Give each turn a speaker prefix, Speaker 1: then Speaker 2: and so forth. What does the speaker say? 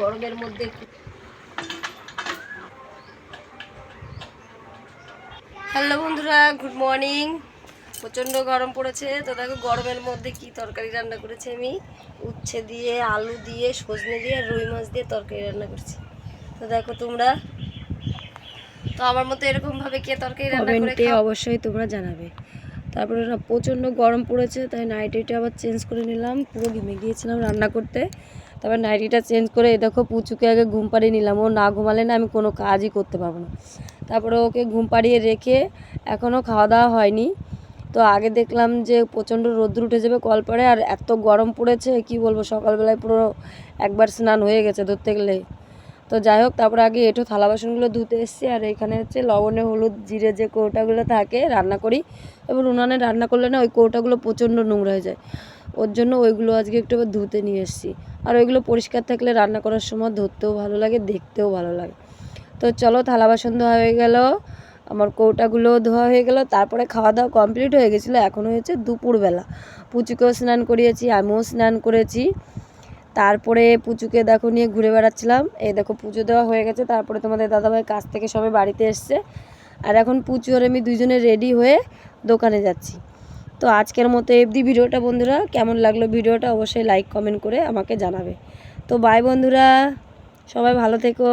Speaker 1: গরমের মধ্যে হ্যালো বন্ধুরা গুড মর্নিং প্রচণ্ড গরম পড়েছে। তো দেখো গরমের মধ্যে কি তরকারি রান্না করেছি আমি। উচ্ছে দিয়ে আলু দিয়ে সজনে দিয়ে আর রুই মাছ দিয়ে তরকারি রান্না করেছি। তো দেখো তোমরা। তো আমার মতো এরকমভাবে কে তরকারি রান্না করে
Speaker 2: অবশ্যই তোমরা জানাবে। তারপরে প্রচণ্ড গরম পড়েছে, তাই নাইটিটা আবার চেঞ্জ করে নিলাম, পুরো ঘেমে গিয়েছিলাম রান্না করতে। তারপর নাইটিটা চেঞ্জ করে এই দেখো পুচুকে আগে ঘুম পাড়িয়ে নিলাম, ও না ঘুমালে না আমি কোনো কাজই করতে পারব না। তারপরে ওকে ঘুম পাড়িয়ে রেখে এখনও খাওয়া দাওয়া হয়নি। তো আগে দেখলাম যে প্রচণ্ড রোদ্র উঠে যাবে কল পরে, আর এত গরম পড়েছে, কি বলব, সকালবেলায় পুরো একবার স্নান হয়ে গেছে ধরতে গেলে। তো যাই হোক, তারপরে আগে এঁটো থালা বাসনগুলো ধুতে এসেছি, আর এখানে হচ্ছে লবণে, হলুদ, জিরে যে কৌটাগুলো থাকে রান্না করি। এবার উনানে রান্না করলে না ওই কৌটাগুলো প্রচণ্ড নোংরা হয়ে যায়। ওর জন্য ওইগুলো আজকে একটু আবার ধুতে নিয়ে এসেছি। আর ওইগুলো পরিষ্কার থাকলে রান্না করার সময় ধরতেও ভালো লাগে, দেখতেও ভালো লাগে। তো চলো, থালা বাসন ধোয়া হয়ে গেল, আমার কৌটাগুলো ধোয়া হয়ে গেল, তারপরে খাওয়া দাওয়া কমপ্লিট হয়ে গেছিল এখন হয়েছে দুপুরবেলা। পুচুকেও স্নান করিয়েছি, আমিও স্নান করেছি। তারপরে পুচুকে দেখো নিয়ে ঘুরে বেড়াচ্ছিলাম। এই দেখো পুজো দেওয়া হয়ে গেছে, তারপরে তোমাদের দাদাভাই কাছ থেকে সবাই বাড়িতে এসছে। আর এখন পুচু আর আমি দুজনে রেডি হয়ে দোকানে যাচ্ছি। তো আজকের মতো এবদি ভিডিওটা বন্ধুরা, কেমন লাগল ভিডিওটা অবশ্যই লাইক কমেন্ট করে আমাকে জানাবে। তো বাই বন্ধুরা, সবাই ভালো থেকো।